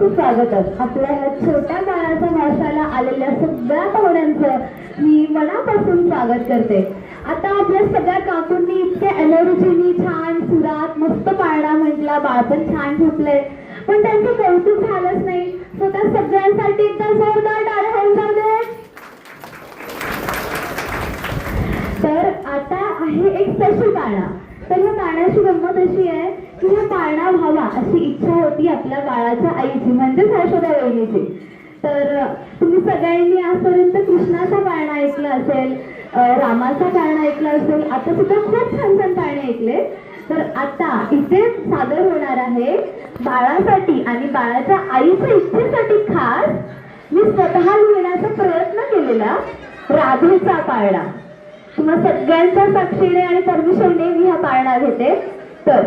खूप स्वागतम आपल्या या छोट्या बाळाच्या भाषाला आलेल्या सगळ्या पाहुण्यांचं मी मनापासून स्वागत करते. आता आपल्या सगळ्या काकूंनी इतक्या एनर्जीनी छान सुरात मस्त पाळणा म्हटला. बाळ पण छान झोपलंय. पण त्यांचं कौतुक झालंच नाही. स्वतः सगळ्यांसाठी एकदा जोरदार डाळ होऊन जाऊ दे. तर आता आहे एक स्पेशल गाणं तर या गाण्याची गंमत अशी आहे की पाळणा व्हावा अशी इच्छा होती आपल्या बाळाच्या आईची म्हणजे यशोदा वहिनीची. तर तुम्ही सगळ्यांनी आजपर्यंत कृष्णाचा पाळणा ऐकला असेल रामाचा पाळणा ऐकला असेल आता सुद्धा खूप छान छान पाळणे ऐकले. तर आता इथे सादर होणार आहे बाळासाठी आणि बाळाच्या आईच्या इच्छेसाठी खास मी स्वतः लिहिण्याचा प्रयत्न केलेला राधेचा पाळणा. तुम्हा सगळ्यांच्या साक्षीने आणि परमिशनने मी हा पाळणा घेते. तर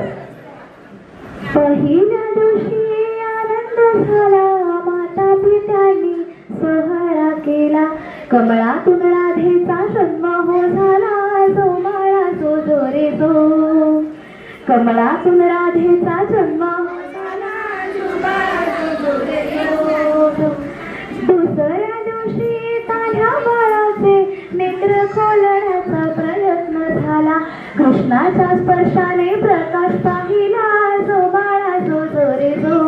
पहिल्या दिवशी आनंद झाला. माता पित्यांनी सोहळा केला. कमळातून राधेचा जन्म हो झाला. जो माळा जो जो रे जो कमळातून राधेचा जन्म हो झाला. जो रे दुसऱ्या दिवशी ताल्या कृष्णाच्या स्पर्शाने प्रकाश पाहिला जो बाळा जो जोरे जो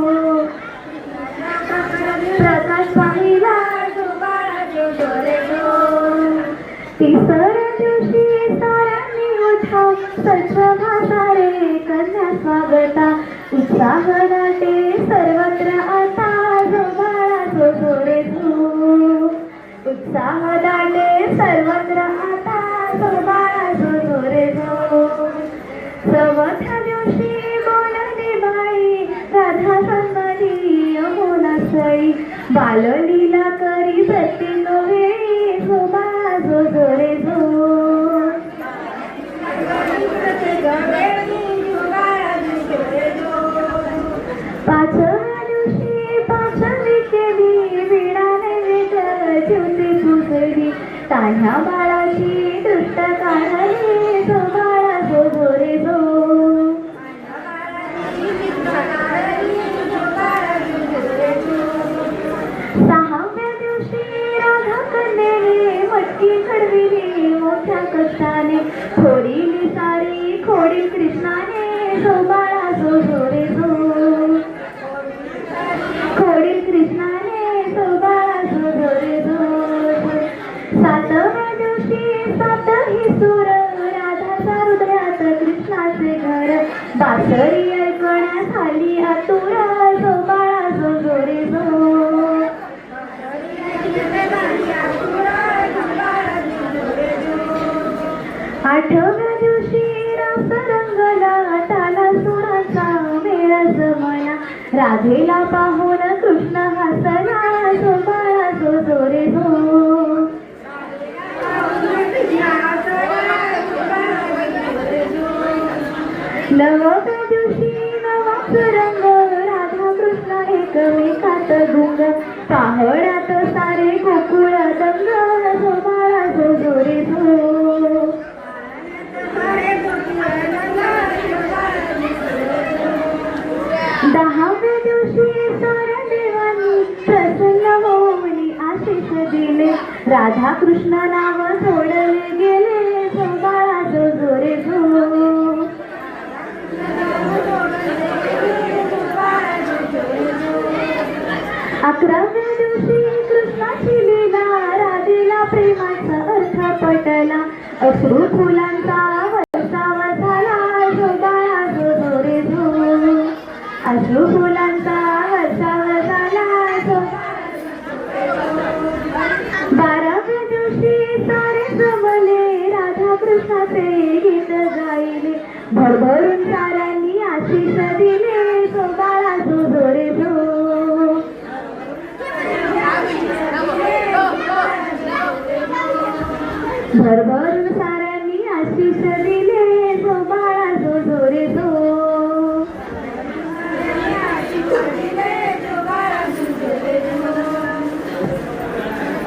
प्रकाश पाहिला जो बाळा जो जोरे जो तिसऱ्या दिवशी साऱ्यांनी उठा स्वच्छ भाषा रे कन्या स्वागता. उत्साह नाटे सर्वत्र आता. चौथ्या दिवशी बोलली बाई राधा सन्मती यमुना सई. बाललीला करी प्रत्येक वेळी जो बाळा जो जो जो. पाचव्या दिवशी पाचवी केली विडाने विठ्ठल ठेवते पुसली तान्ह्या घडविली मोठ्या कष्टाने. खोडीली सारी खोडी कृष्णाने. जो बाळा जो जो रे जो खोडील कृष्णाने. जो बाळा जो जो रे जो सातव्या दिवशी सातही सूर राधा हृदयात कृष्णाचे घर. बासरी आठव्या रंगला ताला सुराचा मेळ जमला राधेला पाहून कृष्ण हसला राधा कृष्ण नाव सोडले गेले जो जोरे अकराव्या दिवशी कृष्णाची लीला राधेला प्रेमाचा अर्थ पटला. अश्रू फुलांचा वर्षाव झाला जो बाळा जो जोरे जो अश्रू फुलांचा राधा कृष्णाचे गीत गायले. भरभरून साऱ्यांनी आशीष दिले. तो बाळा जो जो. भरभर